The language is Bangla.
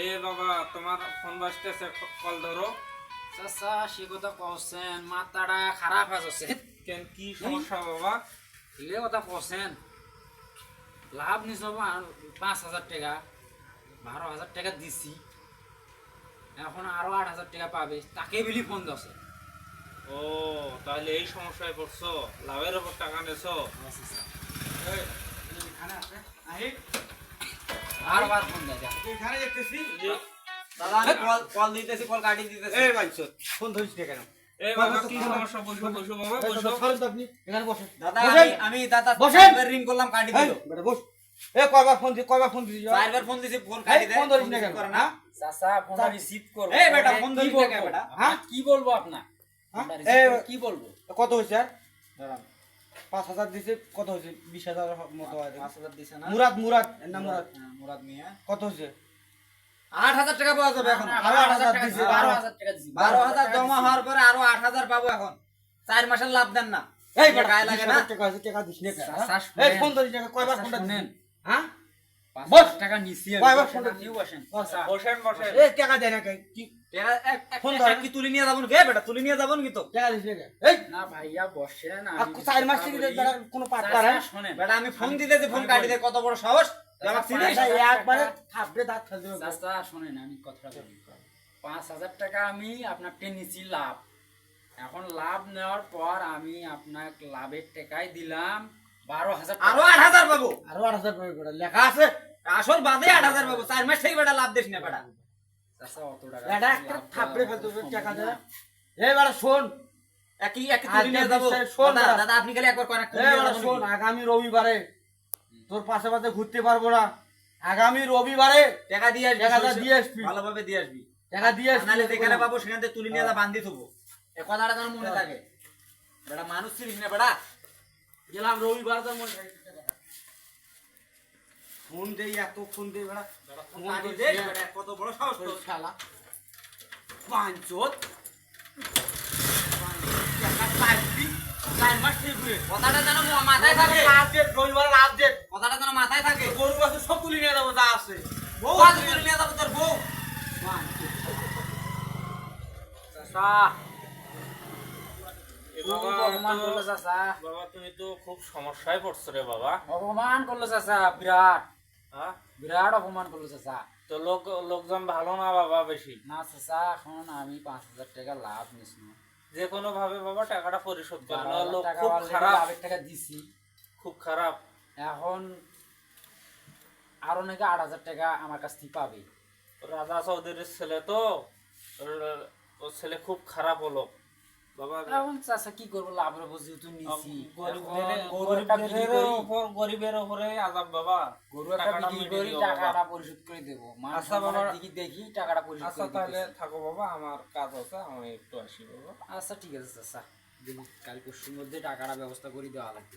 এ বাবা তোমার ফোন বাজতেছে কল ধরো। চাচা সে কথা কছেন মাথাটা খারাপ আছে কেন কি সমস্যা বাবা? ঠিকই কথা কছেন লাভ নিছ পাঁচ হাজার টাকা বারো হাজার টাকা দিছি। এখন আরও আট হাজার টাকা পাবে তাকে বলি ফোন দছে ও তাহলে এই সমস্যায় পড়ছো? লাভের উপর টাকা নেছো? ফোন দেয় এখানে দেখতেছি। দাদা আমি কল কল দিতেছি কল কাটি দিতেছি। এই বাঞ্চত ফোন ধরিস না কেন? কি সমস্যা? বসো বসো বাবা বসো। সরেন তো আপনি এখানে বসেন দাদা বসেন। আমি আমি দাদা রিং করলাম কাটি দিল। বস। এ কয়বার ফোন দি কয়বার ফোন দিছিস চারবার ফোন দিছি ফোন কাটি দেয় ফোন ধরিস না কেন? করে হ্যাঁ? চাচা ফোনটা রিসিভ করব। এই বেটা, ফোন ধরিস না বলব? কেন বেটা? হ্যাঁ কি বলব আপনার? হ্যাঁ? কি বলব? কত হয়েছে আর? দাঁড়ান। পাঁচ হাজার দিছে কত হয়েছে? বিশ হাজার মতো পাঁচ হাজার দিছে না? মুরাদ মুরাদ না মুরাদ হ্যাঁ, মুরাদ মিয়া। কত হয়েছে? আট হাজার টাকা পাওয়া যাবে এখন। আরও আট হাজার টাকা দিছি, বারো। হাজার টাকা দিছে। বারো হাজার জমা হওয়ার পরে আরও আট হাজার পাবো এখন। চার মাসের লাভ দেন না। এই বেটা, লাগে না? টাকা টাকা দিস না এই ফোন ধরি টাকা কয়বার ফোনটা নেন হ্যাঁ? টাকা নিছি বসেন, বসেন। বস। চাচা, বসেন বসেন। এই টাকা দেয় কি? টাকা এক- এক- ফোন এক- কি তুলে নিয়ে যাব কে বেটা? তুলে নিয়ে যাব নাকি তো? টাকা দিস এই! না ভাইয়া বসেন আমি চার মাস থেকে বলি। কোনো পাত্তা চাচা, বেটা আমি ফোন দিতেছি ফোন কাটি দেয় কত বড় সাহস? আমার চিনিস পাঁচ হাজার একবারে টাকা- থাপড়ে দাঁত ফেলতে হবে। চাচা, শোনেন, আমি কথাটা বলি। পাঁচ হাজার টাকা আমি আপনার নিছি লাভ। এখন লাভ নেওয়ার পর আমি আপনার লাভের টাকাই দিলাম। বারো হাজার আরও আট হাজার পাবো। আরও আট হাজার পাবে লেখা আছে। আসল বাদে আট হাজার পাবো। চার মাস থেকে বেটা লাভ দিস না বেটা। চাচা, অত টাকা এটা একটা থাপড়ে ফেলতে টাকা দেয় এই শোন। একই একই তুলে নিয়ে যাব। শোন দাদা আপনি খালি একবার কয়েক এই শোন আগামী রবিবারে তোর পাশে পাশে ঘুরতে পারব না। আগামী রবিবারে টাকা দিয়ে আসবি সরষে- দিয়ে আসবি। ভালোভাবে দিয়ে আসবি। টাকা দিয়ে আসবি। নাহলে যেখানে পাবো সেখান থেকে তুলে নিয়ে যা বান্ধি থবো। এ কথাটা যেন মনে থাকে। বেটা মানুষ চিনিস না বেটা। গেলাম রবিবার তো ফোন দেই এত ফোন দেই বেটা ফোন কত বড় সাহস তোর। শালা। কথাটা যেন মাথায় থাকে। রবিবার কথাটা যেন মাথায় থাকে। গরু আছে সব তুলে নিয়ে যাব যা আছে। বউ তুলে নিয়ে যাব তোর বউ। অপমান করল চাচা। বাবা তুমি তো খুব সমস্যায় পড়ছো রে বাবা। অপমান করল চাচা বিরাট। হ্যাঁ বিরাট অপমান করল চাচা। তো লোক লোকজন ভালো না বাবা বেশি? না চাচা এখন আমি পাঁচ হাজার টাকা লাভ নিছি। যে কোনো ভাবে বাবা টাকাটা পরিশোধ করে বারো লোক খুব খারাপ। টাকা দিছি। খুব খারাপ। এখন আরও নাকি আট হাজার টাকা আমার কাছ থেকে পাবে। রাজা চৌধুরীর ছেলে তো ছেলে খুব খারাপ হলো বাবা এখন চাচা কি করব? লাভের উপর যেহেতু নিছি। গরিবদের এখন গরু একটা বিক্রি করি। উপর গরিবের উপরে আজাব বাবা। গরু টাকাটা করি বাবা। টাকাটা পরিশোধ করে দেবো। আচ্ছা বাবা। দেখি টাকাটা পরিশোধ আচ্ছা তাহলে থাকো বাবা আমার কাজ আছে আমি একটু আসি বাবা। আচ্ছা ঠিক আছে দেখি কাল পরশুর মধ্যে টাকাটা ব্যবস্থা করে দেওয়া লাগবে।